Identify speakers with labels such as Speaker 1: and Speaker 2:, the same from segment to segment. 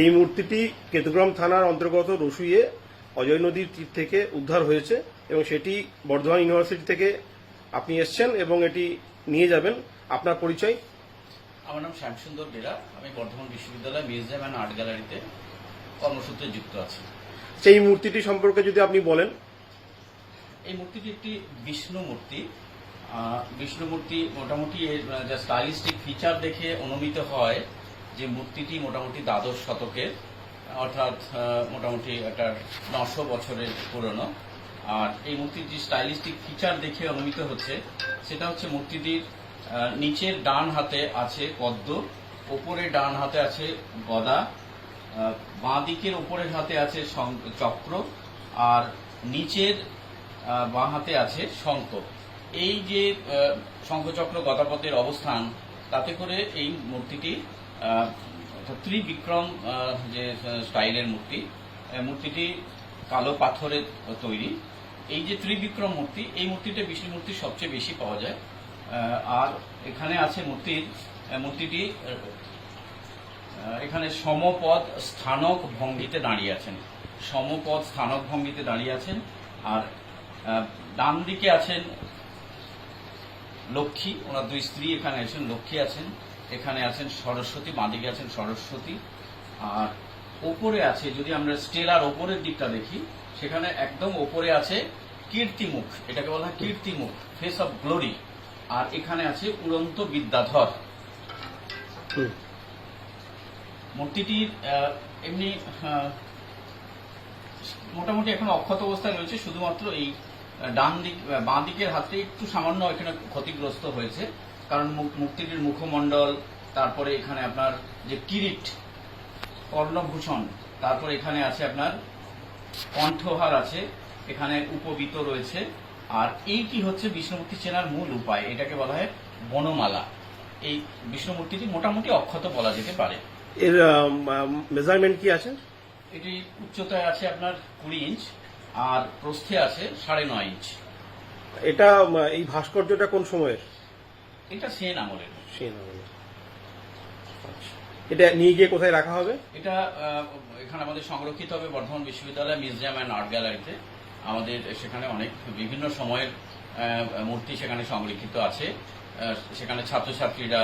Speaker 1: এই মূর্তিটি কেতুগ্রাম থানার অন্তর্গত রসুইয়ে অজয় নদীর তীর থেকে উদ্ধার হয়েছে এবং সেটি বর্ধমান ইউনিভার্সিটি থেকে আপনি এসছেন এবং এটি নিয়ে যাবেন। আপনার পরিচয়?
Speaker 2: আমার নাম শ্যামসুন্দর বেরা। আমি বর্ধমান বিশ্ববিদ্যালয় মিউজিয়াম অ্যান্ড আর্ট গ্যালারিতে কর্মসূত্রে যুক্ত আছি।
Speaker 1: সেই মূর্তিটি সম্পর্কে যদি আপনি বলেন।
Speaker 2: এই মূর্তিটি একটি বিষ্ণু মূর্তি। বিষ্ণু মূর্তি মোটামুটি এর যা স্টাইলিস্টিক ফিচার দেখে অনুমিত হয়। যে মূর্তিটি মোটামুটি দ্বাদশ শতকের, অর্থাৎ মোটামুটি একটা নশো বছরের পুরনো। আর এই মূর্তির যে স্টাইলিস্টিক ফিচার দেখে অনুমিত হচ্ছে, সেটা হচ্ছে মূর্তিটির নিচের ডান হাতে আছে পদ্ম ওপরে ডান হাতে আছে গদা বাঁ দিকের উপরের হাতে আছে চক্র, আর নিচের বাঁ হাতে আছে শঙ্খ। এই যে শঙ্খচক্র গদাপথের অবস্থান, তাতে করে এই মূর্তিটি ত্রিবিক্রম যে স্টাইলের মূর্তি মূর্তিটি কালো পাথরের তৈরি। এই যে ত্রিবিক্রম মূর্তি, এই মূর্তিটা বিষ্ণু মূর্তি সবচেয়ে বেশি পাওয়া যায়। আর এখানে আছে মূর্তির মূর্তিটি এখানে সমপদ স্থানক ভঙ্গিতে দাঁড়িয়ে আছেন। সমপদ স্থানক ভঙ্গিতে দাঁড়িয়ে আছেন। আর ডান দিকে আছেন লক্ষ্মী, ওনার দুই স্ত্রী এখানে আছেন লক্ষ্মী আছেন। এখানে আছেন সরস্বতী বাঁদিকে আছেন সরস্বতী। আর ওপরে আছে যদি আমরা স্টেলার ওপরের দিকটা দেখি সেখানে একদম ওপরে আছে কীর্তিমুখ। এটাকে বলা হয় কীর্তিমুখ ফেস অফ গ্লোরি আর এখানে আছে উড়ন্ত বিদ্যাধর। মূর্তিটির এমনি মোটামুটি এখন অক্ষত অবস্থায় রয়েছে শুধুমাত্র এই ডান দিক বাঁ দিকের হাতে একটু সামান্য এখানে ক্ষতিগ্রস্ত হয়েছে। কারণ মূ- মূর্তিটির মুখমণ্ডল তারপরে এখানে আপনার যে কিরিট কর্ণভূষণ তারপর এখানে আছে আপনার কণ্ঠহার আছে এখানে উপবিত রয়েছে। আর এইটি হচ্ছে বিষ্ণুমূর্তি চেনার মূল উপায় এটাকে বলা হয় বনমালা। এই বিষ্ণুমূর্তিটি মোটামুটি অক্ষত বলা যেতে পারে।
Speaker 1: এর মেজারমেন্ট কি আছে?
Speaker 2: এটি উচ্চতায় আছে আপনার কুড়ি ইঞ্চ আর প্রস্থে আছে সাড়ে নয় ইঞ্চ।
Speaker 1: এটা এই ভাস্কর্যটা কোন সময়ের?
Speaker 2: এটা সেন আমলের।
Speaker 1: সেন আমলের। আচ্ছা। এটা নিয়ে গিয়ে কোথায় রাখা হবে?
Speaker 2: এটা এখানে আমাদের সংরক্ষিত হবে বর্ধমান বিশ্ববিদ্যালয় মিউজিয়াম অ্যান্ড আর্ট গ্যালারিতে। আমাদের সেখানে অনেক বিভিন্ন সময়ের মূর্তি সেখানে সংরক্ষিত আছে। সেখানে ছাত্রছাত্রীরা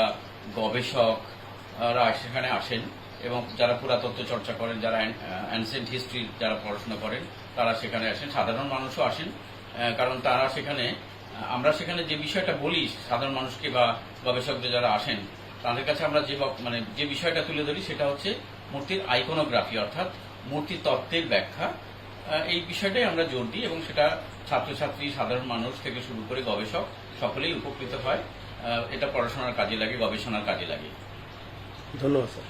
Speaker 2: গবেষকরা সেখানে আসেন এবং যারা পুরাতত্ত্ব চর্চা করেন যারা অ্যানসেন্ট হিস্ট্রি যারা পড়াশোনা করেন তারা সেখানে আসেন। সাধারণ মানুষও আসেন কারণ তারা সেখানে আমরা সেখানে যে বিষয়টা বলি, সাধারণ মানুষকে বা গবেষকদের যারা আসেন, তাদের কাছে আমরা যে মানে যে বিষয়টা তুলে ধরি সেটা হচ্ছে মূর্তির আইকোনোগ্রাফি অর্থাৎ মূর্তির তত্ত্বের ব্যাখ্যা। এই বিষয়টাই আমরা জোর দিই এবং সেটা ছাত্রছাত্রী, সাধারণ মানুষ থেকে শুরু করে গবেষক সকলেই উপকৃত হয়। এটা পড়াশোনার কাজে লাগে, গবেষণার কাজে লাগে।
Speaker 1: ধন্যবাদ, স্যার।